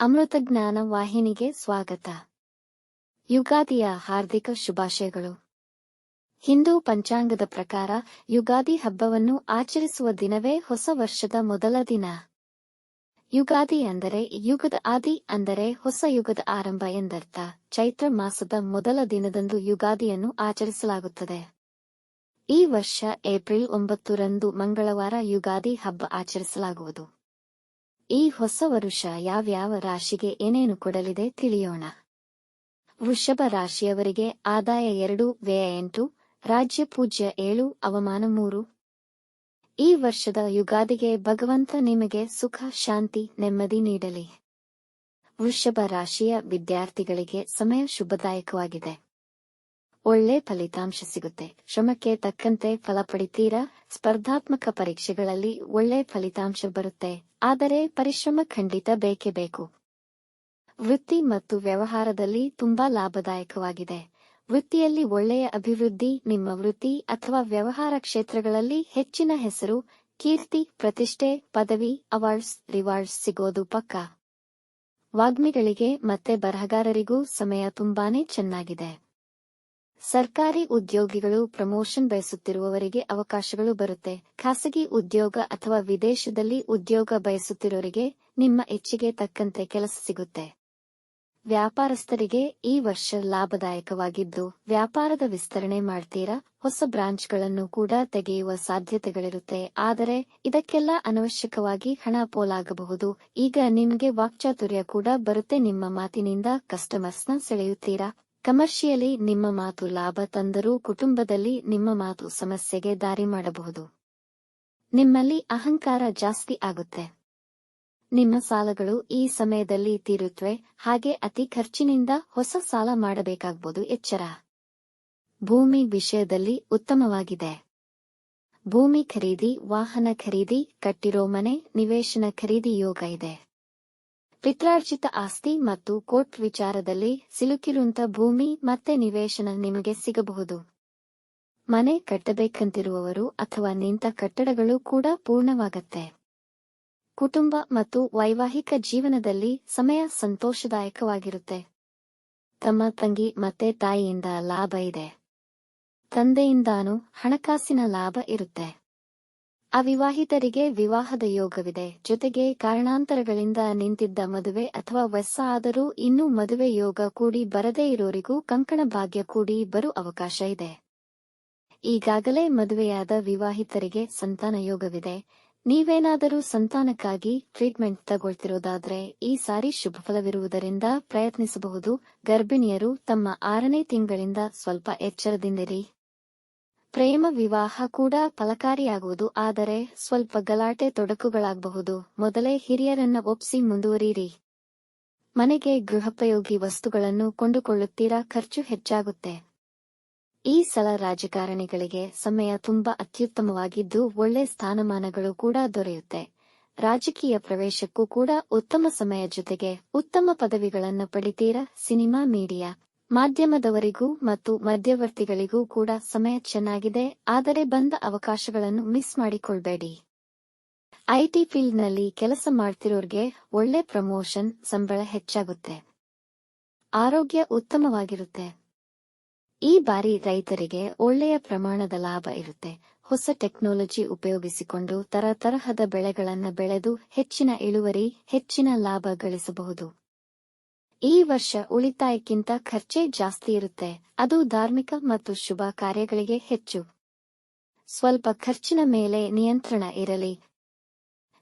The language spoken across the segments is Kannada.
ಅಮೃತಜ್ಞಾನ ವಾಹಿನಿಗೆ ಸ್ವಾಗತ. ಯುಗಾದಿಯ ಹಾರ್ದಿಕ ಶುಭಾಶಯಗಳು. ಹಿಂದೂ ಪಂಚಾಂಗದ ಪ್ರಕಾರ ಯುಗಾದಿ ಹಬ್ಬವನ್ನು ಆಚರಿಸುವ ದಿನವೇ ಹೊಸ ವರ್ಷದ ಮೊದಲ ದಿನ. ಯುಗಾದಿ ಅಂದರೆ ಯುಗದ ಆದಿ ಅಂದರೆ ಹೊಸ ಯುಗದ ಆರಂಭ ಎಂದರ್ಥ. ಚೈತ್ರ ಮಾಸದ ಮೊದಲ ದಿನದಂದು ಯುಗಾದಿಯನ್ನು ಆಚರಿಸಲಾಗುತ್ತದೆ. ಈ ವರ್ಷ ಏಪ್ರಿಲ್ ಒಂಬತ್ತರಂದು ಮಂಗಳವಾರ ಯುಗಾದಿ ಹಬ್ಬ ಆಚರಿಸಲಾಗುವುದು. ಈ ಹೊಸ ವರುಷ ಯಾವ್ಯಾವ ರಾಶಿಗೆ ಏನೇನು ಕೊಡಲಿದೆ ತಿಳಿಯೋಣ. ವೃಷಭ ರಾಶಿಯವರಿಗೆ ಆದಾಯ ಎರಡು, ವ್ಯಯ ಎಂಟು, ರಾಜ್ಯ ಪೂಜ್ಯ ಏಳು, ಅವಮಾನ ಮೂರು. ಈ ವರ್ಷದ ಯುಗಾದಿಗೆ ಭಗವಂತ ನಿಮಗೆ ಸುಖ, ಶಾಂತಿ, ನೆಮ್ಮದಿ ನೀಡಲಿ. ವೃಷಭ ರಾಶಿಯ ವಿದ್ಯಾರ್ಥಿಗಳಿಗೆ ಸಮಯ ಶುಭದಾಯಕವಾಗಿದೆ. ಒಳ್ಳೆ ಫಲಿತಾಂಶ ಸಿಗುತ್ತೆ. ಶ್ರಮಕ್ಕೆ ತಕ್ಕಂತೆ ಫಲ ಪಡಿತೀರಾ? ಸ್ಪರ್ಧಾತ್ಮಕ ಪರೀಕ್ಷೆಗಳಲ್ಲಿ ಒಳ್ಳೆ ಫಲಿತಾಂಶ ಬರುತ್ತೆ. ಆದರೆ ಪರಿಶ್ರಮ ಖಂಡಿತ ಬೇಕೇ ಬೇಕು. ವೃತ್ತಿ ಮತ್ತು ವ್ಯವಹಾರದಲ್ಲಿ ತುಂಬಾ ಲಾಭದಾಯಕವಾಗಿದೆ. ವೃತ್ತಿಯಲ್ಲಿ ಒಳ್ಳೆಯ ಅಭಿವೃದ್ಧಿ, ನಿಮ್ಮ ವೃತ್ತಿ ಅಥವಾ ವ್ಯವಹಾರ ಕ್ಷೇತ್ರಗಳಲ್ಲಿ ಹೆಚ್ಚಿನ ಹೆಸರು, ಕೀರ್ತಿ, ಪ್ರತಿಷ್ಠೆ, ಪದವಿ ಅವಾರ್ಡ್ಸ್ ರಿವಾರ್ಡ್ಸ್ ಸಿಗೋದು ಪಕ್ಕ? ವಾಗ್ಮಿಗಳಿಗೆ ಮತ್ತೆ ಬರಹಗಾರರಿಗೂ ಸಮಯ ತುಂಬಾನೇ ಚೆನ್ನಾಗಿದೆ. ಸರ್ಕಾರಿ ಉದ್ಯೋಗಿಗಳು ಪ್ರಮೋಷನ್ ಬಯಸುತ್ತಿರುವವರಿಗೆ ಅವಕಾಶಗಳು ಬರುತ್ತೆ. ಖಾಸಗಿ ಉದ್ಯೋಗ ಅಥವಾ ವಿದೇಶದಲ್ಲಿ ಉದ್ಯೋಗ ಬಯಸುತ್ತಿರೋರಿಗೆ ನಿಮ್ಮ ಇಚ್ಛೆಗೆ ತಕ್ಕಂತೆ ಕೆಲಸ ಸಿಗುತ್ತೆ. ವ್ಯಾಪಾರಸ್ಥರಿಗೆ ಈ ವರ್ಷ ಲಾಭದಾಯಕವಾಗಿದ್ದು, ವ್ಯಾಪಾರದ ವಿಸ್ತರಣೆ ಮಾಡ್ತೀರಾ? ಹೊಸ ಬ್ರಾಂಚ್ಗಳನ್ನು ಕೂಡ ತೆಗೆಯುವ ಸಾಧ್ಯತೆಗಳಿರುತ್ತೆ. ಆದರೆ ಇದಕ್ಕೆಲ್ಲ ಅನವಶ್ಯಕವಾಗಿ ಹಣ ಪೋಲಾಗಬಹುದು. ಈಗ ನಿಮಗೆ ವಾಕ್ಚಾತುರ್ಯ ಕೂಡ ಬರುತ್ತೆ. ನಿಮ್ಮ ಮಾತಿನಿಂದ ಕಸ್ಟಮರ್ಸ್ನ ಸೆಳೆಯುತ್ತೀರಾ? ಕಮರ್ಷಿಯಲಿ ನಿಮ್ಮ ಮಾತು ಲಾಭ ತಂದರೂ ಕುಟುಂಬದಲ್ಲಿ ನಿಮ್ಮ ಮಾತು ಸಮಸ್ಯೆಗೆ ದಾರಿ ಮಾಡಬಹುದು. ನಿಮ್ಮಲ್ಲಿ ಅಹಂಕಾರ ಜಾಸ್ತಿ ಆಗುತ್ತೆ. ನಿಮ್ಮ ಸಾಲಗಳು ಈ ಸಮಯದಲ್ಲಿ ತೀರುತ್ತವೆ ಹಾಗೆ ಅತಿ ಖರ್ಚಿನಿಂದ ಹೊಸ ಸಾಲ ಮಾಡಬೇಕಾಗಬಹುದು ಎಚ್ಚರ. ಭೂಮಿ ವಿಷಯದಲ್ಲಿ ಉತ್ತಮವಾಗಿದೆ. ಭೂಮಿ ಖರೀದಿ, ವಾಹನ ಖರೀದಿ, ಕಟ್ಟಿರೋ ಮನೆ, ನಿವೇಶನ ಖರೀದಿ ಯೋಗ ಇದೆ. ಪಿತ್ರಾರ್ಜಿತ ಆಸ್ತಿ ಮತ್ತು ಕೋರ್ಟ್ ವಿಚಾರದಲ್ಲಿ ಸಿಲುಕಿರುವಂತ ಭೂಮಿ ಮತ್ತೆ ನಿವೇಶನ ನಿಮಗೆ ಸಿಗಬಹುದು. ಮನೆ ಕಟ್ಟಬೇಕಂತಿರುವವರು ಅಥವಾ ನಿಂತ ಕಟ್ಟಡಗಳು ಕೂಡ ಪೂರ್ಣವಾಗತ್ತೆ. ಕುಟುಂಬ ಮತ್ತು ವೈವಾಹಿಕ ಜೀವನದಲ್ಲಿ ಸಮಯ ಸಂತೋಷದಾಯಕವಾಗಿರುತ್ತೆ. ತಮ್ಮ ತಂಗಿ ಮತ್ತೆ ತಾಯಿಯಿಂದ ಲಾಭ ಇದೆ. ತಂದೆಯಿಂದಾನು ಹಣಕಾಸಿನ ಲಾಭ ಇರುತ್ತೆ. ಅವಿವಾಹಿತರಿಗೆ ವಿವಾಹದ ಯೋಗವಿದೆ. ಜೊತೆಗೆ ಕಾರಣಾಂತರಗಳಿಂದ ನಿಂತಿದ್ದ ಮದುವೆ ಅಥವಾ ವಯಸ್ಸ ಆದರೂ ಇನ್ನೂ ಮದುವೆ ಯೋಗ ಕೂಡಿ ಬರದೇ ಇರೋರಿಗೂ ಕಂಕಣ ಭಾಗ್ಯ ಕೂಡಿ ಬರು ಅವಕಾಶ ಇದೆ. ಈಗಾಗಲೇ ಮದುವೆಯಾದ ವಿವಾಹಿತರಿಗೆ ಸಂತಾನ ಯೋಗವಿದೆ. ನೀವೇನಾದರೂ ಸಂತಾನಕ್ಕಾಗಿ ಟ್ರೀಟ್ಮೆಂಟ್ ತಗೊಳ್ತಿರೋದಾದ್ರೆ ಈ ಸಾರಿ ಶುಭ ಫಲವಿರುವುದರಿಂದ ಪ್ರಯತ್ನಿಸಬಹುದು. ಗರ್ಭಿಣಿಯರು ತಮ್ಮ ಆರನೇ ತಿಂಗಳಿಂದ ಸ್ವಲ್ಪ ಎಚ್ಚರದಿಂದಿರಿ. ಪ್ರೇಮ ವಿವಾಹ ಕೂಡ ಫಲಕಾರಿಯಾಗುವುದು, ಆದರೆ ಸ್ವಲ್ಪ ಗಲಾಟೆ ತೊಡಕುಗಳಾಗಬಹುದು. ಮೊದಲೇ ಹಿರಿಯರನ್ನ ಒಪ್ಸಿ ಮುಂದುವರಿರಿ ಮನೆಗೆ ಗೃಹೋಪಯೋಗಿ ವಸ್ತುಗಳನ್ನು ಕೊಂಡುಕೊಳ್ಳುತ್ತೀರಾ? ಖರ್ಚು ಹೆಚ್ಚಾಗುತ್ತೆ. ಈ ಸಲ ರಾಜಕಾರಣಿಗಳಿಗೆ ಸಮಯ ತುಂಬಾ ಅತ್ಯುತ್ತಮವಾಗಿದ್ದು, ಒಳ್ಳೆ ಸ್ಥಾನಮಾನಗಳು ಕೂಡ ದೊರೆಯುತ್ತೆ. ರಾಜಕೀಯ ಪ್ರವೇಶಕ್ಕೂ ಕೂಡ ಉತ್ತಮ ಸಮಯ ಜೊತೆಗೆ ಉತ್ತಮ ಪದವಿಗಳನ್ನು ಪಡಿತೀರಾ? Cinema, media. ಮಾಧ್ಯಮದವರಿಗೂ ಮತ್ತು ಮಧ್ಯವರ್ತಿಗಳಿಗೂ ಕೂಡ ಸಮಯ ಚೆನ್ನಾಗಿದೆ, ಆದರೆ ಬಂದ ಅವಕಾಶಗಳನ್ನು ಮಿಸ್ ಮಾಡಿಕೊಳ್ಬೇಡಿ. ಐಟಿ ಫೀಲ್ಡ್ನಲ್ಲಿ ಕೆಲಸ ಮಾಡ್ತಿರೋರ್ಗೆ ಒಳ್ಳೆ ಪ್ರಮೋಷನ್ ಸಂಬಳ ಹೆಚ್ಚಾಗುತ್ತೆ. ಆರೋಗ್ಯ ಉತ್ತಮವಾಗಿರುತ್ತೆ. ಈ ಬಾರಿ ರೈತರಿಗೆ ಒಳ್ಳೆಯ ಪ್ರಮಾಣದ ಲಾಭ ಇರುತ್ತೆ. ಹೊಸ ಟೆಕ್ನಾಲಜಿ ಉಪಯೋಗಿಸಿಕೊಂಡು ತರತರಹದ ಬೆಳೆಗಳನ್ನು ಬೆಳೆದು ಹೆಚ್ಚಿನ ಇಳುವರಿ, ಹೆಚ್ಚಿನ ಲಾಭ ಗಳಿಸಬಹುದು. ಈ ವರ್ಷ ಉಳಿತಾಯಕ್ಕಿಂತ ಖರ್ಚೇ ಜಾಸ್ತಿ ಇರುತ್ತೆ. ಅದು ಧಾರ್ಮಿಕ ಮತ್ತು ಶುಭ ಕಾರ್ಯಗಳಿಗೆ ಹೆಚ್ಚು. ಸ್ವಲ್ಪ ಖರ್ಚಿನ ಮೇಲೆ ನಿಯಂತ್ರಣ ಇರಲಿ.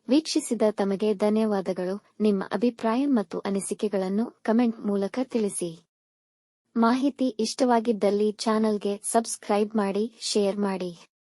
ವೀಕ್ಷಿಸಿದ ತಮಗೆ ಧನ್ಯವಾದಗಳು. ನಿಮ್ಮ ಅಭಿಪ್ರಾಯ ಮತ್ತು ಅನಿಸಿಕೆಗಳನ್ನು ಕಮೆಂಟ್ ಮೂಲಕ ತಿಳಿಸಿ. ಮಾಹಿತಿ ಇಷ್ಟವಾಗಿದ್ದಲ್ಲಿ ಚಾನಲ್ಗೆ ಸಬ್ಸ್ಕ್ರೈಬ್ ಮಾಡಿ, ಶೇರ್ ಮಾಡಿ.